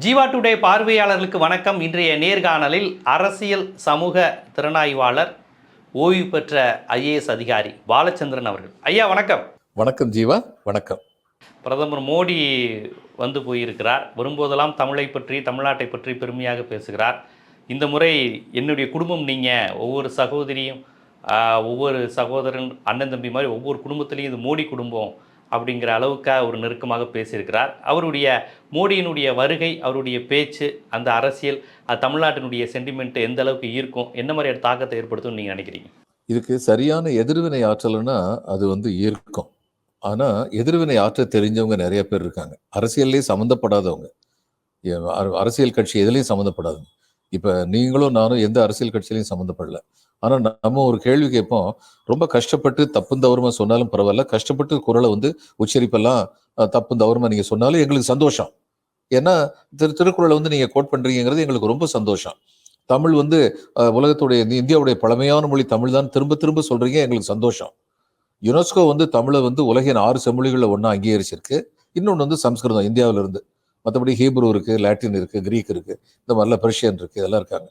Jeeva today பார்வையாளர்களுக்கு வணக்கம். இன்றைய நேர்காணலில் அரசியல் சமூக திறனாய்வாளர் ஓய்வு பெற்ற ஐஏஎஸ் அதிகாரி பாலச்சந்திரன் அவர்கள். ஐயா வணக்கம். வணக்கம் ஜீவா வணக்கம். பிரதமர் மோடி வந்து போயிருக்கிறார். வரும்போதெல்லாம் தமிழை பற்றி தமிழ்நாட்டை பற்றி பெருமையாக பேசுகிறார். இந்த முறை என்னுடைய குடும்பம் நீங்கள் ஒவ்வொரு சகோதரியும் ஒவ்வொரு சகோதரன் அண்ணன் தம்பி மாதிரி ஒவ்வொரு குடும்பத்திலையும் இது மோடி குடும்பம். அப்படிங்கிற அளவுக்கு ஒரு நெருக்கமாக பேசியிருக்கிறார். அவருடைய மோடியினுடைய வருகை அவருடைய பேச்சு அந்த அரசியல் தமிழ்நாட்டினுடைய சென்டிமெண்ட் எந்த அளவுக்கு ஈர்க்கும் என்ன மாதிரியான தாக்கத்தை ஏற்படுத்தும் நீங்கள் நினைக்கிறீங்க? இதுக்கு சரியான எதிர்வினை ஆற்றல்னா அது வந்து ஈர்க்கும். ஆனால் எதிர்வினை ஆற்ற தெரிஞ்சவங்க நிறைய பேர் இருக்காங்க. அரசியல்லே சம்மந்தப்படாதவங்க. அரசியல் கட்சி எதுலேயும் சம்மந்தப்படாதவங்க. இப்போ நீங்களும் நானும் எந்த அரசியல் கட்சியிலையும் சம்மந்தப்படல. ஆனால் நம்ம ஒரு கேள்வி கேட்போம். ரொம்ப கஷ்டப்பட்டு தப்பும் தவறுமா சொன்னாலும் பரவாயில்ல. கஷ்டப்பட்டு குரலை வந்து உச்சரிப்பெல்லாம் தப்பு தப்பும் தவறுமா நீங்கள் சொன்னாலும் எங்களுக்கு சந்தோஷம். ஏன்னா திரு திருக்குறளை வந்து நீங்கள் கோட் பண்ணுறீங்கிறது எங்களுக்கு ரொம்ப சந்தோஷம். தமிழ் வந்து உலகத்துடைய இந்தியாவுடைய பழமையான மொழி தமிழ் தான். திரும்ப திரும்ப சொல்கிறீங்க எங்களுக்கு சந்தோஷம். யுனெஸ்கோ வந்து தமிழை வந்து உலகின் ஆறு செம்மொழிகளில் ஒன்றா அங்கீகரிச்சிருக்கு. இன்னொன்று வந்து சம்ஸ்கிருதம் இந்தியாவிலிருந்து. மற்றபடி ஹீப்ரு இருக்குது லாட்டின் இருக்குது கிரீக் இருக்குது இந்த மாதிரிலாம் பெர்ஷியன் இருக்குது இதெல்லாம் இருக்காங்க.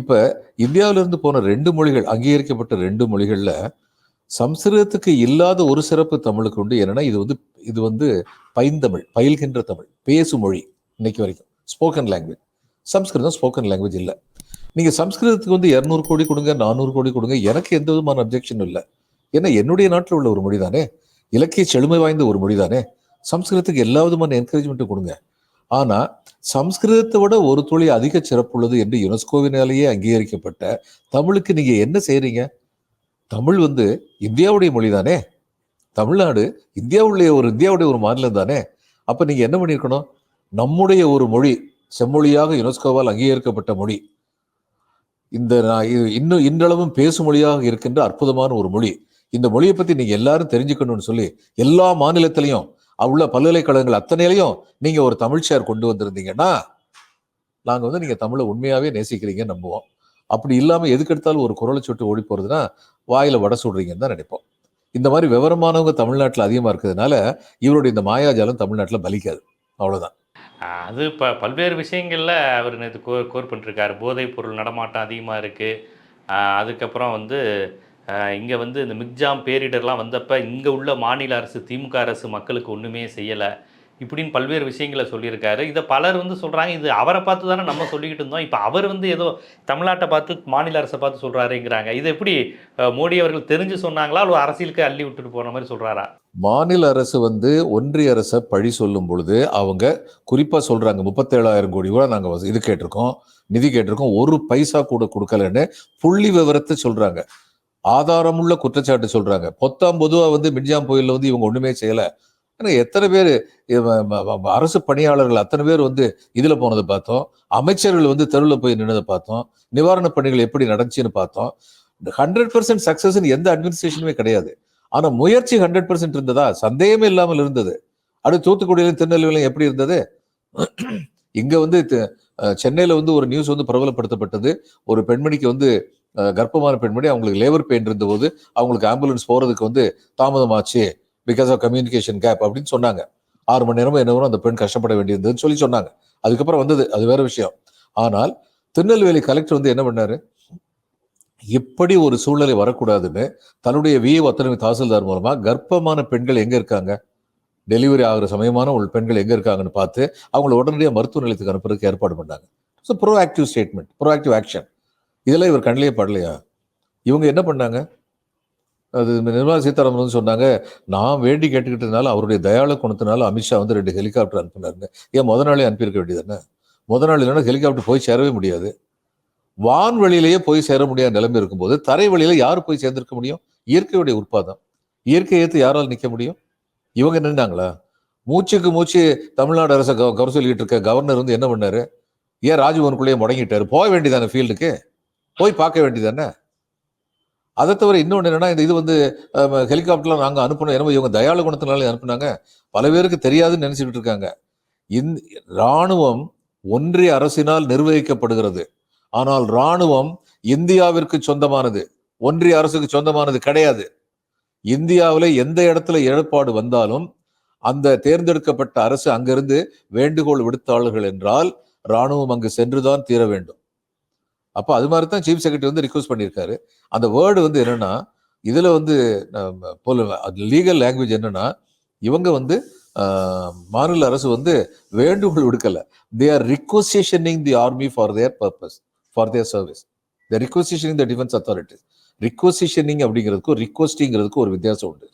இப்போ இந்தியாவிலேருந்து போன ரெண்டு மொழிகள் அங்கீகரிக்கப்பட்ட ரெண்டு மொழிகளில் சம்ஸ்கிருதத்துக்கு இல்லாத ஒரு சிறப்பு தமிழுக்கு உண்டு. என்னென்னா இது வந்து இது வந்து பைந்தமிழ் பயில்கின்ற தமிழ் பேசு மொழி இன்னைக்கு வரைக்கும் spoken language Sanskrit spoken language இல்லை. நீங்கள் சம்ஸ்கிருதத்துக்கு வந்து இரநூறு கோடி கொடுங்க நானூறு கோடி கொடுங்க எனக்கு எந்த விதமான அப்ஜெக்ஷனும் இல்லை. ஏன்னா என்னுடைய நாட்டில் உள்ள ஒரு மொழி தானே? இலக்கிய செழுமை வாய்ந்த ஒரு மொழி தானே? சம்ஸ்கிருதத்துக்கு எல்லா விதமான என்கரேஜ்மெண்ட்டும் கொடுங்க. ஆனா சம்ஸ்கிருதத்தை விட ஒரு துளி அதிக சிறப்புள்ளது என்று யுனெஸ்கோவினாலேயே அங்கீகரிக்கப்பட்ட தமிழுக்கு நீங்க என்ன செய்கிறீங்க தமிழ் வந்து இந்தியாவுடைய மொழி தானே? தமிழ்நாடு இந்தியாவுடைய ஒரு இந்தியாவுடைய ஒரு மாநிலம் தானே? அப்ப நீங்க என்ன பண்ணியிருக்கணும்? நம்முடைய ஒரு மொழி செம்மொழியாக யுனெஸ்கோவால் அங்கீகரிக்கப்பட்ட மொழி. இந்த நான் இன்னும் இன்றளவும் பேசும் மொழியாக இருக்கின்ற அற்புதமான ஒரு மொழி. இந்த மொழியை பத்தி நீங்க எல்லாரும் தெரிஞ்சுக்கணும்னு சொல்லி எல்லா மாநிலத்திலையும் உள்ள பல்கலைக்கழகங்கள் அத்தனையிலையும் நீங்கள் ஒரு தமிழ் கொண்டு வந்திருந்தீங்கன்னா நாங்கள் வந்து நீங்கள் தமிழை உண்மையாகவே நேசிக்கிறீங்கன்னு நம்புவோம். அப்படி இல்லாமல் எதுக்கு எடுத்தாலும் ஒரு குரலை சுட்டு ஓடி போகிறதுனா வாயில் வடை சுடுறீங்கன்னு தான் நினைப்போம். இந்த மாதிரி விவரமானவங்க தமிழ்நாட்டில் அதிகமாக இருக்கிறதுனால இவருடைய இந்த மாயாஜாலம் தமிழ்நாட்டில் பலிக்காது. அவ்வளோதான் அது இப்போ பல்வேறு விஷயங்களில் அவர் நேற்று கோ கோர் பண்ணிருக்காரு போதைப் பொருள் நடமாட்டம் அதிகமாக இருக்குது அதுக்கப்புறம் வந்து இங்கே வந்து இந்த மிக்ஜாம் பேரிடர்லாம் வந்தப்போ இங்கே உள்ள மாநில அரசு திமுக அரசு மக்களுக்கு ஒன்றுமே செய்யலை. இப்படின்னு பல்வேறு விஷயங்களை சொல்லியிருக்காரு. இதை பலர் வந்து சொல்கிறாங்க இது அவரை பார்த்து தானே நம்ம சொல்லிக்கிட்டு இருந்தோம். இப்போ அவர் வந்து ஏதோ தமிழ்நாட்டை பார்த்து மாநில அரசை பார்த்து சொல்கிறாருங்கிறாங்க இது எப்படி மோடி அவர்கள் தெரிஞ்சு சொன்னாங்களா? அல்லது அரசியலுக்கு அள்ளி விட்டுட்டு போன மாதிரி சொல்கிறாரா மாநில அரசு வந்து ஒன்றிய அரசை பழி சொல்லும் பொழுது அவங்க குறிப்பாக சொல்கிறாங்க முப்பத்தேழாயிரம் கோடி கூட நாங்கள் இது கேட்டிருக்கோம். நிதி கேட்டிருக்கோம். ஒரு பைசா கூட கொடுக்கலன்னு புள்ளி விவரத்தை சொல்கிறாங்க ஆதாரமுள்ள குற்றச்சாட்டு சொல்றாங்க. பொத்தாம் பொதுவாக வந்து மின்ஜாம் புயலில் வந்து இவங்க ஒண்ணுமே செய்யல. ஆனால் எத்தனை பேர் அரசு பணியாளர்கள் அத்தனை பேர் வந்து இதில் போனதை பார்த்தோம். அமைச்சர்கள் வந்து தெருவில் போய் நின்றதை பார்த்தோம். நிவாரணப் பணிகள் எப்படி நடந்துச்சுன்னு பார்த்தோம். ஹண்ட்ரட் பர்சன்ட் சக்சஸ்ன்னு எந்த அட்மினிஸ்ட்ரேஷனுமே கிடையாது. ஆனால் முயற்சி ஹண்ட்ரட் பர்சன்ட் இருந்ததா? சந்தேகமே இல்லாமல் இருந்தது. அடுத்து தூத்துக்குடியிலும் திருநெல்வேலியும் எப்படி இருந்தது? இங்கே வந்து சென்னையில் வந்து ஒரு நியூஸ் வந்து பிரபலப்படுத்தப்பட்டது. ஒரு பெண்மணிக்கு வந்து கர்ப்பமான பெண்மணி அவங்களுக்கு லேபர் பெயின் இருந்தபோது அவங்களுக்கு ஆம்புலன்ஸ் போகிறதுக்கு வந்து தாமதமாச்சு பிகாஸ் ஆஃப் கம்யூனிகேஷன் கேப் அப்படின்னு சொன்னாங்க. ஆறு மணி நேரமும் என்ன வரும் அந்த பெண் கஷ்டப்பட வேண்டியிருந்ததுன்னு சொல்லி சொன்னாங்க. அதுக்கப்புறம் வந்தது அது வேற விஷயம். ஆனால் திருநெல்வேலி கலெக்டர் வந்து என்ன பண்ணாரு? இப்படி ஒரு சூழ்நிலை வரக்கூடாதுன்னு தன்னுடைய விஏ அத்தனை தாசில்தார் மூலமா கர்ப்பமான பெண்கள் எங்க இருக்காங்க? டெலிவரி ஆகிற சமயமான ஒரு பெண்கள் எங்க இருக்காங்கன்னு பார்த்து அவங்கள உடனடியாக மருத்துவ நிலையத்துக்கு அனுப்புறதுக்கு ஏற்பாடு பண்ணாங்க. So proactive statement proactive action இதெல்லாம் இவர் கண்ணிலே படலையா? இவங்க என்ன பண்ணாங்க? அது நிர்மலா சீதாராமன் வந்து சொன்னாங்க நான் வேண்டி கேட்டுக்கிட்டதுனால அவருடைய தயாள குணத்தினால அமித்ஷா வந்து ரெண்டு ஹெலிகாப்டர் அனுப்பினாருங்க. ஏன் முத நாளே அனுப்பியிருக்க வேண்டியதானே முத நாள் இல்லைன்னா ஹெலிகாப்டர் போய் சேரவே முடியாது. வான்வெளியிலேயே போய் சேர முடியாத நிலைமை இருக்கும்போது தரை வழியில் யார் போய் சேர்ந்திருக்க முடியும்? இயற்கையுடைய உற்பத்தம் இயற்கை ஏற்று யாரால் நிற்க முடியும்? இவங்க நின்றாங்களா மூச்சுக்கு மூச்சு தமிழ்நாடு அரசை கவர் கவர சொல்லிட்டு இருக்க கவர்னர் வந்து என்ன பண்ணாரு? ஏன் ராஜ்பவனுக்குள்ளேயே முடங்கிட்டாரு? போக வேண்டியதான ஃபீல்டுக்கு போய் பார்க்க வேண்டியதானே அதை தவிர இன்னொன்று என்னென்னா இந்த இது வந்து ஹெலிகாப்டர்லாம் நாங்கள் அனுப்பணும் என்னமோ இவங்க தயாள குணத்தினால அனுப்புனாங்க. பல பேருக்கு தெரியாதுன்னு நினச்சிக்கிட்டு இருக்காங்க. இந் இராணுவம் ஒன்றிய அரசினால் நிர்வகிக்கப்படுகிறது. ஆனால் இராணுவம் இந்தியாவிற்கு சொந்தமானது. ஒன்றிய அரசுக்கு சொந்தமானது கிடையாது. இந்தியாவில் எந்த இடத்துல ஏற்பாடு வந்தாலும் அந்த தேர்ந்தெடுக்கப்பட்ட அரசு அங்கிருந்து வேண்டுகோள் விடுத்தாளர்கள் என்றால் ராணுவம் அங்கு சென்றுதான் தீர வேண்டும். அப்போ அது மாதிரி தான் சீஃப் செக்ரட்டரி வந்து ரிக்வஸ்ட் பண்ணியிருக்காரு. அந்த வேர்டு வந்து என்னன்னா இதில் வந்து போல லீகல் லாங்குவேஜ் என்னன்னா இவங்க வந்து மாநில அரசு வந்து வேண்டுகோள் விடுக்கல. They are requisitioning the army for their purpose for their service the requisitioning the defence authorities requisitioning அப்படிங்கிறதுக்கும் ரிக்வஸ்டிங்கிறதுக்கும் ஒரு வித்தியாசம் உண்டு.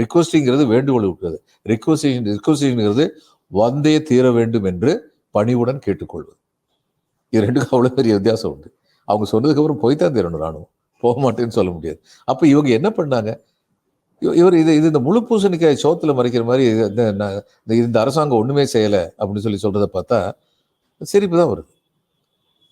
ரிக்வஸ்டிங்கிறது வேண்டுகோள் விடுக்கிறது. ரிக்வசிஷன் ரிக்வசிஷன்ங்கிறது வந்தே தீர வேண்டும் என்று பணிவுடன் கேட்டுக்கொள்வது. இது ரெண்டுக்கும் அவ்வளோ பெரிய வித்தியாசம் உண்டு. அவங்க சொன்னதுக்கு அப்புறம் போய் தான் தீரணும் ராணுவம். போக மாட்டேன்னு சொல்ல முடியாது. அப்போ இவங்க என்ன பண்ணாங்க? இவ- இவர் இது இது இந்த முழு பூசணிக்காய் சோத்துல மறைக்கிற மாதிரி இந்த அரசாங்கம் ஒண்ணுமே செய்யல அப்படின்னு சொல்லி சொல்றத பார்த்தா சிரிப்பு தான் வருது.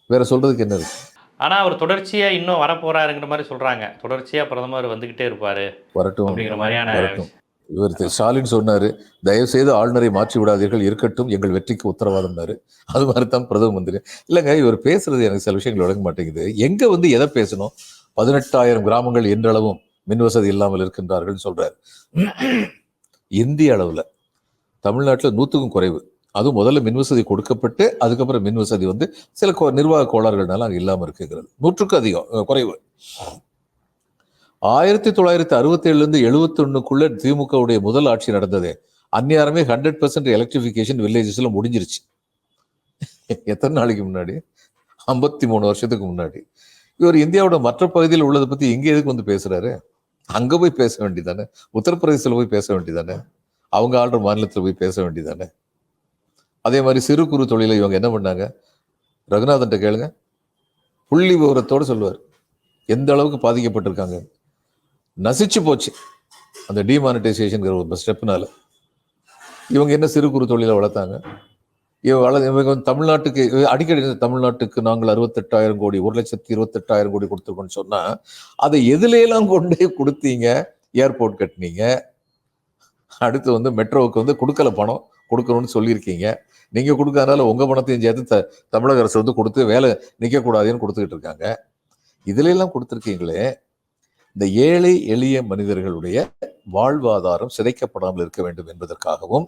வேற சொல்றதுக்கு என்ன இருக்கு? ஆனா அவர் தொடர்ச்சியா இன்னும் வரப்போறாருங்கிற மாதிரி சொல்றாங்க. தொடர்ச்சியா பிரதமர் வந்துகிட்டே இருப்பாரு. வரட்டும். அப்படிங்கிற மாதிரியான வரட்டும். இவர் ஸ்டாலின் சொன்னார் தயவு செய்து ஆளுநரை மாற்றி விடாதீர்கள் இருக்கட்டும் எங்கள் வெற்றிக்கு உத்தரவாதம்னாரு அது மாதிரி தான் பிரதம மந்திரி. இல்லைங்க இவர் பேசுறது எனக்கு சில விஷயங்கள் விளங்க மாட்டேங்குது. எங்கே வந்து எதை பேசணும்? பதினெட்டாயிரம் கிராமங்கள் என்றளவும் மின் வசதி இல்லாமல் இருக்கின்றார்கள் சொல்றாரு. இந்திய அளவில் தமிழ்நாட்டில் நூற்றுக்கும் குறைவு. அதுவும் முதல்ல மின் வசதி கொடுக்கப்பட்டு அதுக்கப்புறம் மின் வசதி வந்து சில கோ- நிர்வாக கோளாறுகள்னால அங்கே இல்லாமல் இருக்குங்கிறது. நூற்றுக்கும் அதிகம் குறைவு. ஆயிரத்தி தொள்ளாயிரத்தி அறுபத்தி ஏழுலேருந்து எழுபத்தி திமுகவுடைய முதல் ஆட்சி நடந்தது. அந்நியாரமே ஹண்ட்ரட் பர்சன்ட் எலக்ட்ரிஃபிகேஷன் வில்லேஜஸில் முடிஞ்சிருச்சு. எத்தனை நாளைக்கு முன்னாடி? ஐம்பத்தி மூணு வருஷத்துக்கு முன்னாடி. இவர் இந்தியாவோட மற்ற பகுதியில் உள்ளதை பற்றி இங்கே எதுக்கு வந்து பேசுகிறாரு அங்கே போய் பேச வேண்டியதானே உத்தரப்பிரதேசத்தில் போய் பேச வேண்டியதானே அவங்க ஆள்ற மாநிலத்தில் போய் பேச வேண்டியதானே அதே மாதிரி சிறு குறு தொழிலை இவங்க என்ன பண்ணாங்க? ரகுநாதன்ட்ட கேளுங்க. புள்ளி விவரத்தோடு சொல்லுவார். எந்த அளவுக்கு பாதிக்கப்பட்டிருக்காங்க? நசிச்சு போச்சு. அந்த டிமானிட்டைசேஷனுங்கிற ஒரு ஸ்டெப்னால இவங்க என்ன சிறு குறு தொழிலை வளர்த்தாங்க? இவங்க வள இவங்க வந்து தமிழ்நாட்டுக்கு அடிக்கடி தமிழ்நாட்டுக்கு நாங்கள் அறுபத்தெட்டாயிரம் கோடி ஒரு லட்சத்தி இருபத்தெட்டாயிரம் கோடி கொடுத்துருக்கோம்னு சொன்னால் அதை எதுலையெல்லாம் கொண்டு போய் கொடுத்தீங்க? ஏர்போர்ட் கட்டினீங்க. அடுத்து வந்து மெட்ரோவுக்கு வந்து கொடுக்கல பணம் கொடுக்கணும்னு சொல்லியிருக்கீங்க. நீங்கள் கொடுக்காதனால உங்கள் பணத்தையும் சேர்த்து த- தமிழக அரசு வந்து கொடுத்து வேலை நிற்கக்கூடாதுன்னு கொடுத்துக்கிட்டு இருக்காங்க. இதுல எல்லாம் கொடுத்துருக்கீங்களே இந்த ஏழை எளிய மனிதர்களுடைய வாழ்வாதாரம் சிதைக்கப்படாமல் இருக்க வேண்டும் என்பதற்காகவும்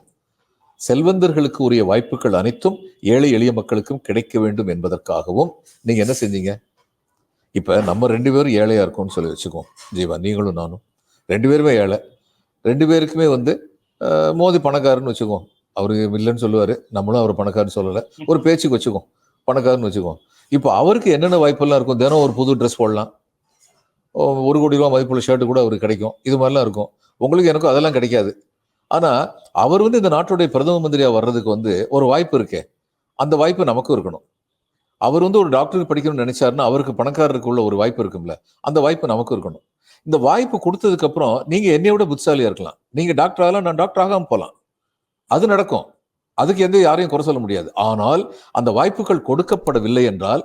செல்வந்தர்களுக்கு உரிய வாய்ப்புகள் அனைத்தும் ஏழை எளிய மக்களுக்கும் கிடைக்க வேண்டும் என்பதற்காகவும் நீங்க என்ன செஞ்சீங்க? இப்ப நம்ம ரெண்டு பேரும் ஏழையா இருக்கோம்னு சொல்லி வச்சுக்கோம் ஜீவா நீங்களும் நானும். ரெண்டு பேருமே ஏழை. ரெண்டு பேருக்குமே வந்து மோதி பணக்காரன்னு வச்சுக்கோம் அவரு இல்லைன்னு சொல்லுவாரு. நம்மளும் அவர் பணக்காரன்னு சொல்லல. ஒரு பேச்சுக்கு வச்சுக்கோம் பணக்காரன்னு வச்சுக்கோம் இப்போ அவருக்கு என்னென்ன வாய்ப்பெல்லாம் இருக்கும்? தினம் ஒரு புது ட்ரெஸ் போடலாம். ஒரு கோடி ரூபா மதிப்புள்ள ஷர்ட் கூட அவருக்கு கிடைக்கும். இது மாதிரிலாம் இருக்கும். உங்களுக்கு எனக்கும் அதெல்லாம் கிடைக்காது. ஆனால் அவர் வந்து இந்த நாட்டுடைய பிரதம மந்திரியாக வர்றதுக்கு வந்து ஒரு வாய்ப்பு இருக்கே. அந்த வாய்ப்பு நமக்கும் இருக்கணும். அவர் வந்து ஒரு டாக்டருக்கு படிக்கணும்னு நினைச்சாருன்னா அவருக்கு பணக்காரருக்கு உள்ள ஒரு வாய்ப்பு இருக்கும்ல. அந்த வாய்ப்பு நமக்கும் இருக்கணும். இந்த வாய்ப்பு கொடுத்ததுக்கப்புறம் நீங்கள் என்னை விட புத்திசாலியாக இருக்கலாம். நீங்கள் டாக்டர் ஆகலாம் நான் டாக்டர் ஆகாம போகலாம் அது நடக்கும். அதுக்கு எந்த யாரையும் குறை சொல்ல முடியாது. ஆனால் அந்த வாய்ப்புகள் கொடுக்கப்படவில்லை என்றால்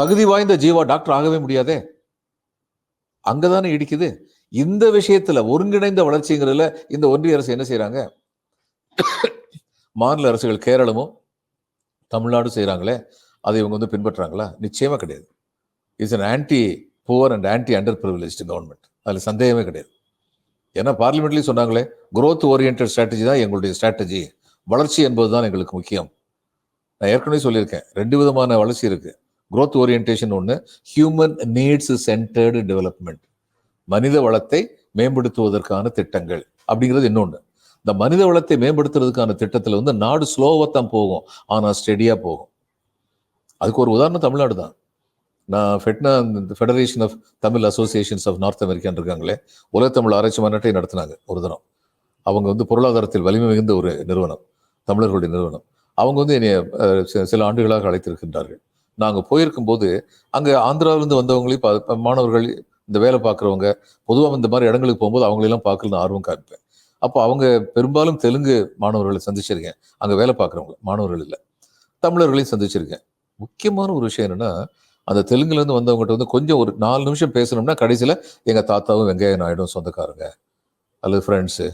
தகுதி வாய்ந்த ஜீவா டாக்டர் ஆகவே முடியாதே. அங்கதானே இடிக்குது. இந்த விஷயத்துல ஒருங்கிணைந்த வளர்ச்சிங்கிறதுல இந்த ஒன்றிய அரசு என்ன செய்கிறாங்க மாநில அரசுகள் கேரளமும் தமிழ்நாடும் செய்கிறாங்களே அதை இவங்க வந்து பின்பற்றுறாங்களா நிச்சயமா கிடையாது. It's an anti poor and anti underprivileged government அதுல சந்தேகமே கிடையாது. ஏன்னா பார்லிமெண்ட்லயும் சொன்னாங்களே குரோத் ஓரியன்ட் ஸ்ட்ராட்டஜி தான் எங்களுடைய ஸ்ட்ராட்டஜி வளர்ச்சி என்பதுதான் எங்களுக்கு முக்கியம். நான் ஏற்கனவே சொல்லியிருக்கேன் ரெண்டு விதமான வளர்ச்சி இருக்குது குரோத் ஓரியன்டேஷன் ஒன்று ஹியூமன் நீட்ஸ் சென்டர்டு டெவலப்மெண்ட் மனித வளத்தை மேம்படுத்துவதற்கான திட்டங்கள் அப்படிங்கிறது இன்னொன்று இந்த மனித வளத்தை மேம்படுத்துறதுக்கான திட்டத்தில் வந்து நாடு ஸ்லோவாக தான் போகும். ஆனால் ஸ்டெடியாக போகும். அதுக்கு ஒரு உதாரணம் தமிழ்நாடு தான். நான் FeTNA federation of Tamil associations of north American இருக்காங்களே உலக தமிழ் ஆராய்ச்சி மாநாட்டை நடத்தினாங்க ஒரு தினம் அவங்க வந்து பொருளாதாரத்தில் வலிமை மிகுந்த ஒரு நிறுவனம் தமிழர்களுடைய நிறுவனம். அவங்க வந்து என்னை சில ஆண்டுகளாக அழைத்திருக்கின்றார்கள். நாங்கள் போயிருக்கும் போது அங்கே ஆந்திராவிலிருந்து வந்தவங்களையும் மாணவர்கள் இந்த வேலை பார்க்குறவங்க பொதுவாக இந்த மாதிரி இடங்களுக்கு போகும்போது அவங்களெல்லாம் பார்க்கணும்னு ஆர்வம் காமிப்பேன் அப்போ அவங்க பெரும்பாலும் தெலுங்கு மாணவர்களை சந்திச்சிருக்கேன். அங்கே வேலை பார்க்குறவங்க மாணவர்கள் இல்லை. தமிழர்களையும் சந்திச்சிருக்கேன். முக்கியமான ஒரு விஷயம் என்னென்னா அந்த தெலுங்குலேருந்து வந்தவங்ககிட்ட வந்து கொஞ்சம் ஒரு நாலு நிமிஷம் பேசணும்னா கடைசியில் எங்கள் தாத்தாவும் வெங்கைய நாயுடும் சொந்தக்காரங்க அல்லது ஃப்ரெண்ட்ஸு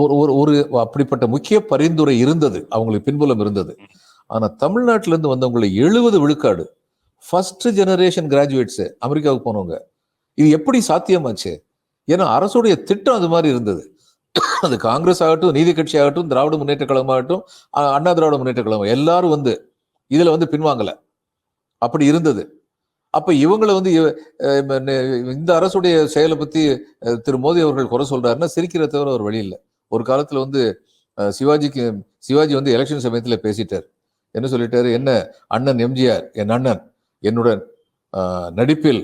ஒரு ஒரு அப்படிப்பட்ட முக்கிய பரிந்துரை இருந்தது. அவங்களுக்கு பின்புலம் இருந்தது. ஆனால் தமிழ்நாட்டிலேருந்து வந்தவங்களை எழுபது விழுக்காடு. ஃபஸ்ட்டு ஜெனரேஷன் கிராஜுவேட்ஸு அமெரிக்காவுக்கு போனவங்க. இது எப்படி சாத்தியமாச்சு? ஏன்னா அரசுடைய திட்டம் அது மாதிரி இருந்தது. அது காங்கிரஸ் ஆகட்டும் நீதி கட்சி ஆகட்டும் திராவிட முன்னேற்ற கழகம் ஆகட்டும் அண்ணா திராவிட முன்னேற்ற கழகம் எல்லாரும் வந்து இதில் வந்து பின்வாங்கலை. அப்படி இருந்தது. அப்ப இவங்களை வந்து இந்த அரசுடைய செயலை பத்தி திரு மோடி அவர்கள் குறை சொல்றாருன்னா சிரிக்கிற தவிர ஒரு வழி இல்லை. ஒரு காலத்துல வந்து சிவாஜிக்கு சிவாஜி வந்து எலெக்ஷன் சமயத்தில் பேசிட்டார். என்ன சொல்லிட்டாரு? என்ன? அண்ணன் எம்ஜிஆர் என் அண்ணன் என்னுடன் நடிப்பில்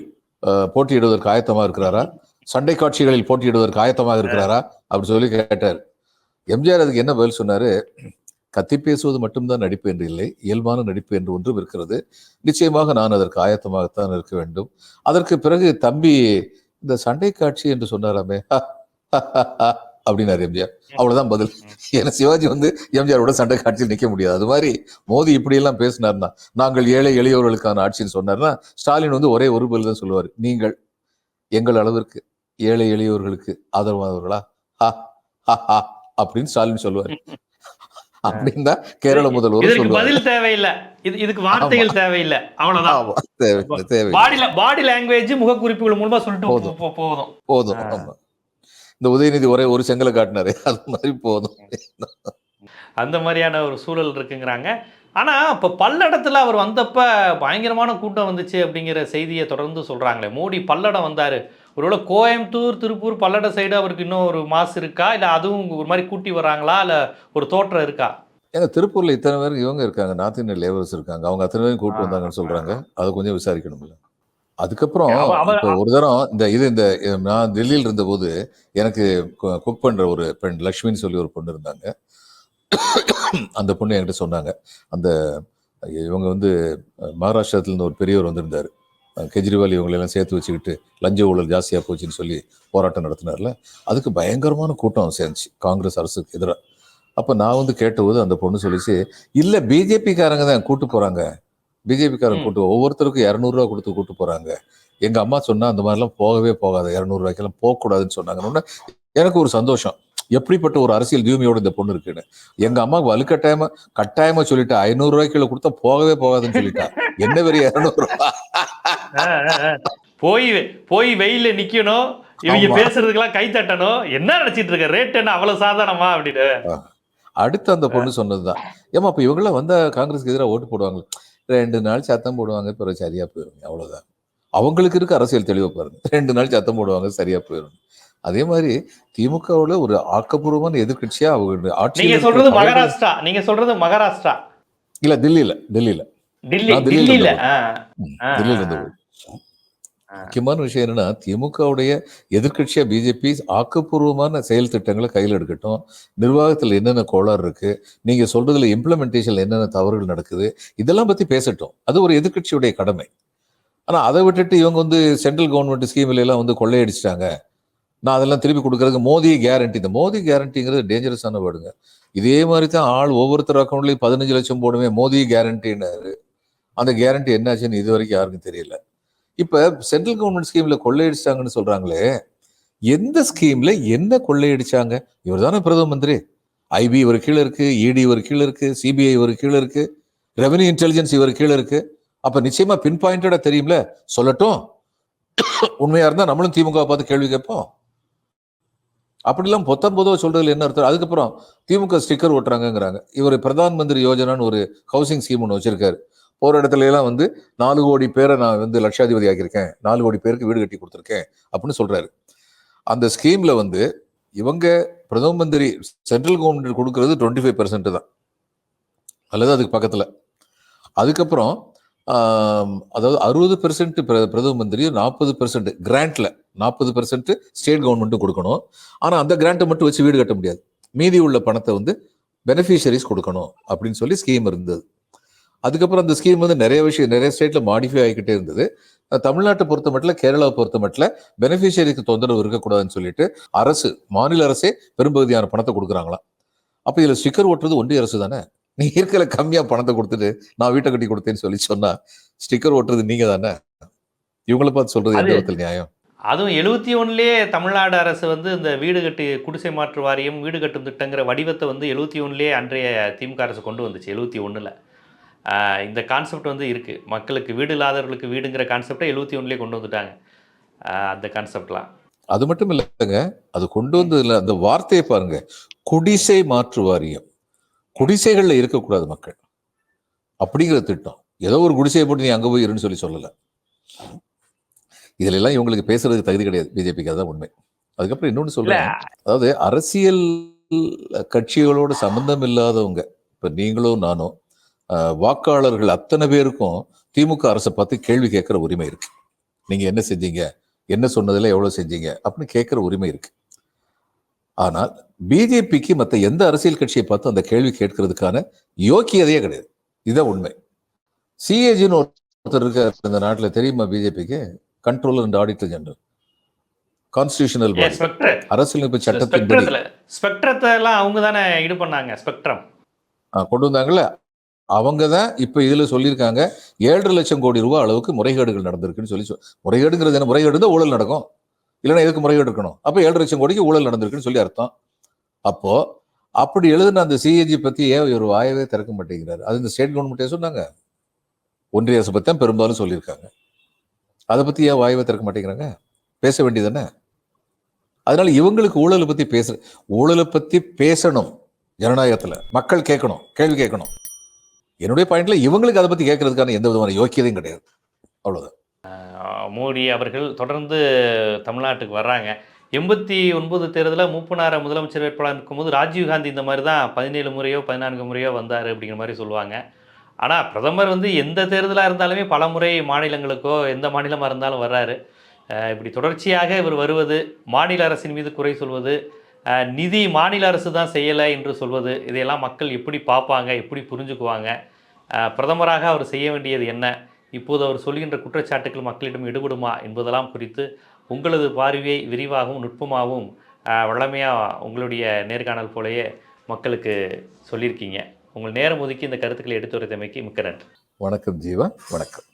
போட்டியிடுவதற்கு ஆயத்தமாக இருக்கிறாரா? சண்டை காட்சிகளில் போட்டியிடுவதற்கு ஆயத்தமாக இருக்கிறாரா? அப்படி சொல்லி கேட்டார். எம்ஜிஆர் அதுக்கு என்ன பதில் சொன்னாரு? கத்தி பேசுவது மட்டும்தான் நடிப்பு என்று இல்லை இயல்பான நடிப்பு என்று ஒன்றும் இருக்கிறது. நிச்சயமாக நான் அதற்கு ஆயத்தமாகத்தான் இருக்க வேண்டும். அதற்கு பிறகு தம்பி இந்த சண்டை காட்சி என்று சொன்னாராமே. அப்படின்னாரு எம்ஜிஆர். அவ்வளவுதான் பதில். ஏன்னா சிவாஜி வந்து எம்ஜிஆரோட சண்டை காட்சியில் நிக்க முடியாது. அது மாதிரி மோடி இப்படி எல்லாம் பேசினார்னா நாங்கள் ஏழை எளியவர்களுக்கான ஆட்சின்னு சொன்னார்னா ஸ்டாலின் வந்து ஒரே ஒரு பதில் தான் சொல்லுவார். நீங்கள் எங்கள் அளவிற்கு ஏழை எளியவர்களுக்கு ஆதரவானவர்களா? ஹா, ஹா, ஹா, அப்படின்னு ஸ்டாலின் சொல்லுவார். அப்படின்னு தான் கேரள முதல்வர் பதில் தேவையில்லை. இது இதுக்கு வார்த்தைகள் தேவையில்லை. அவ்வளவுதான். ஆமா. தேவை தேவை பாடி லாங்குவேஜ் முகக்குறிப்புகள் மூலமா சொல்லிட்டு போதும். போதும். போதும். ஆமா. இந்த உதயநிதி ஒரே ஒரு செங்கலை காட்டினாரு. அது மாதிரி போதும். அந்த மாதிரியான ஒரு சூழல் இருக்குங்கிறாங்க. ஆனா இப்போ பல்லடத்துல அவர் வந்தப்ப பயங்கரமான கூட்டம் வந்துச்சு அப்படிங்கிற செய்தியை தொடர்ந்து சொல்றாங்களே. மோடி பல்லடம் வந்தாரு. ஒருவேளை கோயம்புத்தூர் திருப்பூர் பல்லட சைடு அவருக்கு இன்னும் ஒரு மாசு இருக்கா? இல்ல அதுவும் ஒரு மாதிரி கூட்டி வர்றாங்களா? இல்ல ஒரு தோற்றம் இருக்கா? ஏங்க திருப்பூர்ல இத்தனை பேர் இவங்க இருக்காங்க. நார்த் இந்தியன் லேபர்ஸ் இருக்காங்க. அவங்க அத்தனை பேரும் கூட்டு ஆ. வந்தாங்கன்னு சொல்றாங்க. அதை கொஞ்சம் விசாரிக்கணும்ல. அதுக்கப்புறம் ஒரு தரம் இந்த இது இந்த நான் டெல்லியில் இருந்தபோது எனக்கு குக் பண்ற ஒரு பெண் லக்ஷ்மின்னு சொல்லி ஒரு பொண்ணு இருந்தாங்க. அந்த பொண்ணு என்கிட்ட சொன்னாங்க. அந்த இவங்க வந்து மகாராஷ்டிரத்துல இருந்து ஒரு பெரியவர் வந்திருந்தாரு. கெஜ்ரிவால் இவங்களெல்லாம் சேர்த்து வச்சுக்கிட்டு லஞ்ச ஊழல் ஜாஸ்தியாக போச்சுன்னு சொல்லி போராட்டம் நடத்தினார்ல. அதுக்கு பயங்கரமான கூட்டம் சேர்ந்துச்சு காங்கிரஸ் அரசுக்கு எதிராக அப்போ நான் வந்து கேட்டபோது அந்த பொண்ணு சொல்லிச்சு இல்லை பிஜேபிக்காரங்க தான் கூட்டு போகிறாங்க பிஜேபிக்காரங்க ம். கூட்டு ஒவ்வொருத்தருக்கும் இரநூறுவா கொடுத்து கூட்டு போகிறாங்க எங்கள் அம்மா சொன்னா அந்த மாதிரிலாம் போகவே போகாது. இரநூறுவாய்க்கெல்லாம் போகக்கூடாதுன்னு சொன்னாங்க எனக்கு ஒரு சந்தோஷம். எப்படிப்பட்ட ஒரு அரசியல் தூய்மையோட இந்த பொண்ணு இருக்குன்னு. எங்க அம்மா வலுக்கட்டாயமா கட்டாயமா சொல்லிட்டா ஐநூறு ரூபாய்க்குள்ள கொடுத்தா போகவே போகாதுன்னு சொல்லிட்டா. என்ன பெரிய இரநூறு ரூபா போய் போய் வெயில்ல நிக்கணும். இவங்க. பேசுறதுக்கெல்லாம் கை தட்டணும். என்ன நினைச்சிட்டு இருக்க? ரேட் என்ன அவ்வளவு சாதாரணமா அப்படின்னு. அடுத்து அந்த பொண்ணு சொன்னதுதான். ஏமா அப்ப இவங்கெல்லாம் வந்தா காங்கிரஸ்க்கு எதிராக ஓட்டு போடுவாங்க ரெண்டு நாள் சத்தம் போடுவாங்க பிறகு சரியா போயிடும் அவ்வளவுதான். அவங்களுக்கு இருக்க அரசியல் தெளிவை பாருங்க. ரெண்டு நாள் சத்தம் போடுவாங்க சரியா போயிடும் அதே மாதிரி திமுகவுல ஒரு ஆக்கப்பூர்வமான எதிர்க்கட்சியா அவங்க ஆட்சியில நீங்க சொல்றது மகாராஷ்டிரா. நீங்க சொல்றது மகாராஷ்டிரா. இல்ல டெல்லியில டெல்லியில தில்லியில டில்லியில டெல்லியில இருந்தது ஆ. முக்கியமான விஷயம் என்னன்னா திமுகவுடைய எதிர்க்கட்சியா பிஜேபி ஆக்கப்பூர்வமான செயல் திட்டங்களை கையில் எடுக்கட்டும். நிர்வாகத்தில் என்னென்ன கோளாறு இருக்கு நீங்க சொல்றதுல இம்ப்ளிமெண்டேஷன்ல என்னென்ன தவறுகள் நடக்குது இதெல்லாம் பத்தி பேசட்டும். அது ஒரு எதிர்க்கட்சியுடைய கடமை. ஆனா அதை விட்டுட்டு இவங்க வந்து சென்ட்ரல் கவர்மெண்ட் ஸ்கீம்ல எல்லாம் வந்து கொள்ளையடிச்சிட்டாங்க. நான் அதெல்லாம் திருப்பி கொடுக்கறதுக்கு மோதி கேரண்டி இந்த மோதி கேரண்டிங்கிறது டேஞ்சரஸான வேர்டுங்க. இதே மாதிரி தான் ஆள் ஒவ்வொருத்தர் அக்கௌண்ட்லயும் பதினஞ்சு லட்சம் போடுமே மோதி கேரண்டின்னாரு அந்த கேரண்டி என்னாச்சுன்னு இது வரைக்கும் யாருக்கும் தெரியல. இப்போ சென்ட்ரல் கவர்மெண்ட் ஸ்கீமில் கொள்ளையடிச்சாங்கன்னு சொல்கிறாங்களே எந்த ஸ்கீமில் என்ன கொள்ளையடிச்சாங்க? இவர் தானே பிரதம மந்திரி. ஐபி இவர் கீழே இருக்குது இடி இவர் கீழே இருக்குது சிபிஐ இவர் கீழே இருக்குது ரெவன்யூ இன்டெலிஜென்ஸ் இவர் கீழே இருக்குது அப்போ நிச்சயமாக பின் பாயிண்டடாக தெரியும்ல? சொல்லட்டும். உண்மையாக இருந்தால் நம்மளும் திமுக பார்த்து கேள்வி கேட்போம். அப்படிலாம் பொத்தம் பொதுவா சொல்றதுல என்ன அர்த்தம்? அதுக்கப்புறம் திமுக ஸ்டிக்கர் ஓட்டுறாங்கங்கிறாங்க. இவர் பிரதான் மந்திரி யோஜனான்னு ஒரு ஹவுசிங் ஸ்கீம் ஒன்று வச்சிருக்காரு. போகிற இடத்துலலாம் வந்து நாலு கோடி பேரை நான் வந்து லட்சாதிபதி ஆக்கியிருக்கேன் நாலு கோடி பேருக்கு வீடு கட்டி கொடுத்துருக்கேன் அப்படின்னு சொல்கிறாரு அந்த ஸ்கீமில் வந்து இவங்க பிரதம மந்திரி சென்ட்ரல் கவர்மெண்ட் கொடுக்கறது டுவெண்ட்டி ஃபைவ் பர்சன்ட் தான். அல்லது அதுக்கு பக்கத்தில். அதுக்கப்புறம் அதாவது அறுபது பெர்சன்ட் பிரதம மந்திரி நாற்பது பெர்சன்ட் கிராண்ட்ல நாற்பது பெர்சன்ட் ஸ்டேட் கவர்மெண்ட்டும் கொடுக்கணும். ஆனால் அந்த கிராண்ட்டை மட்டும் வச்சு வீடு கட்ட முடியாது. மீதி உள்ள பணத்தை வந்து பெனிஃபிஷரிஸ் கொடுக்கணும் அப்படின்னு சொல்லி ஸ்கீம் இருந்தது. அதுக்கப்புறம் அந்த ஸ்கீம் வந்து நிறைய விஷயம் நிறைய ஸ்டேட்ல மாடிஃபை ஆகிக்கிட்டே இருந்தது. தமிழ்நாட்டை பொறுத்த மட்டும் கேரளாவை பொறுத்த மட்டும் பெனிஃபிஷரிக்கு தொந்தரவு இருக்கக்கூடாதுன்னு சொல்லிட்டு அரசு மாநில அரசே பெரும்பகுதியான பணத்தை கொடுக்குறாங்களாம் அப்ப இதுல ஸ்டிக்கர் ஓட்டுறது ஒன்றிய அரசு தானே? நீ இருக்கல கம்மியா பணத்தை கொடுத்துட்டு நான் வீட்டை கட்டி கொடுத்தேன்னு சொல்லி சொன்னா ஸ்டிக்கர் ஓட்டுறது நீங்க தானே? இவங்கள பார்த்து சொல்றது எந்த விதத்தில் நியாயம்? அதுவும் எழுபத்தி ஒன்றுலேயே தமிழ்நாடு அரசு வந்து இந்த வீடு கட்டி குடிசை மாற்று வாரியம் வீடு கட்டும் திட்டங்கிற வடிவத்தை வந்து எழுபத்தி ஒன்றுலேயே அன்றைய திமுக அரசு கொண்டு வந்துச்சு எழுபத்தி ஒன்றில் இந்த கான்செப்ட் வந்து இருக்குது மக்களுக்கு வீடு இல்லாதவர்களுக்கு வீடுங்கிற கான்செப்டை எழுபத்தி ஒன்றுலேயே கொண்டு வந்துட்டாங்க. அந்த கான்செப்ட்லாம் அது மட்டும் இல்லைங்க அது கொண்டு வந்ததுல அந்த வார்த்தையை பாருங்க. குடிசை மாற்று வாரியம். குடிசைகள்ல இருக்கக்கூடாது மக்கள். அப்படிங்கிற திட்டம். ஏதோ ஒரு குடிசையை போட்டு நீ அங்க போய் இருன்னு சொல்லி சொல்லல. இதுல எல்லாம் இவங்களுக்கு பேசுறதுக்கு தகுதி கிடையாது. பிஜேபிக்கு அதான் உண்மை. அதுக்கப்புறம் இன்னொன்னு இல்ல. சொல்றேன் அதாவது அரசியல் கட்சிகளோட சம்பந்தம் இல்லாதவங்க இப்ப நீங்களும் நானும் வாக்காளர்கள் அத்தனை பேருக்கும் திமுக அரசை பார்த்து கேள்வி கேட்கிற உரிமை இருக்கு. நீங்க என்ன செஞ்சீங்க? என்ன சொன்னதுல எவ்வளவு செஞ்சீங்க? அப்படின்னு கேட்கிற உரிமை இருக்கு. ஆனால் பிஜேபிக்கு மற்ற எந்த அரசியல் கட்சியை பார்த்து அந்த கேள்வி கேட்கறதுக்கான யோக்கியதையே கிடையாது. இதுதான் உண்மை. சிஏஜின்னு ஒருத்தர் இருக்கார் இந்த நாட்டுல தெரியுமா பிஜேபிக்கு? Controller and auditor general constitutional அரசியலமைப்பு சட்டத்தின்படி. ஸ்பெக்ட்ரத்துல ஸ்பெக்ட்ரத்தை எல்லாம் அவங்க தானே இது பண்ணாங்க ஸ்பெக்ட்ரம் கொண்டு வந்தாங்கல்ல? அவங்க தான் இப்போ இதில் சொல்லியிருக்காங்க ஏழரை லட்சம் கோடி ரூபா அளவுக்கு முறைகேடுகள் நடந்திருக்குன்னு சொல்லி சொல் முறைகேடுங்கிறது என்ன? முறைகேடு தான் ஊழல் நடக்கும். இல்லைன்னா எதுக்கு முறைகேடு இருக்கணும்? அப்போ ஏழரை லட்சம் கோடிக்கு ஊழல் நடந்திருக்குன்னு சொல்லி அர்த்தம். அப்போது அப்படி எழுதின அந்த சிஏஜி பற்றி ஏன் இவர் வாயவே திறக்க மாட்டேங்கிறாரு? அது இந்த ஸ்டேட் கவர்மெண்ட்டே சொன்னாங்க. ஒன்றிய அரசு பற்றி தான் பெரும்பாலும் சொல்லியிருக்காங்க. அதை பற்றி ஏன் வாயவே திறக்க மாட்டேங்கிறாங்க? பேச வேண்டியதானே அதனால இவங்களுக்கு ஊழலை பற்றி பேச ஊழலை பற்றி பேசணும் ஜனநாயகத்தில். மக்கள் கேட்கணும் கேள்வி கேட்கணும். என்னுடைய பாயிண்ட்ல இவங்களுக்கு அதை பத்தி கேட்கறதுக்கான எந்த விதமான யோக்கியதையும் கிடையாது. அவ்வளவுதான். மோடி அவர்கள் தொடர்ந்து தமிழ்நாட்டுக்கு வர்றாங்க. எண்பத்தி ஒன்பது தேர்தலில் மூப்பனார முதலமைச்சர் வேட்பாளர் இருக்கும்போது ராஜீவ்காந்தி இந்த மாதிரி தான் பதினேழு முறையோ பதினான்கு முறையோ வந்தார் அப்படிங்கிற மாதிரி சொல்லுவாங்க. ஆனால் பிரதமர் வந்து எந்த தேர்தலாக இருந்தாலுமே பல முறை மாநிலங்களுக்கோ எந்த மாநிலமாக இருந்தாலும் வர்றாரு. இப்படி தொடர்ச்சியாக இவர் வருவது மாநில அரசின் மீது குறை சொல்வது நிதி மாநில அரசு தான் செய்யலை என்று சொல்வது இதையெல்லாம் மக்கள் எப்படி பார்ப்பாங்க எப்படி புரிஞ்சுக்குவாங்க பிரதமராக அவர் செய்ய வேண்டியது என்ன? இப்போது அவர் சொல்கின்ற குற்றச்சாட்டுகள் மக்களிடம் எடுபடுமா என்பதெல்லாம் குறித்து உங்களது பார்வையை விரிவாகவும் நுட்பமாகவும் வளமையாக உங்களுடைய நேர்காணல் போலயே மக்களுக்கு சொல்லியிருக்கீங்க. உங்கள் நேரம் ஒதுக்கி இந்த கருத்துக்களை எடுத்துரைத்தமைக்கு மிக்க நன்றி. வணக்கம் ஜீவா வணக்கம்.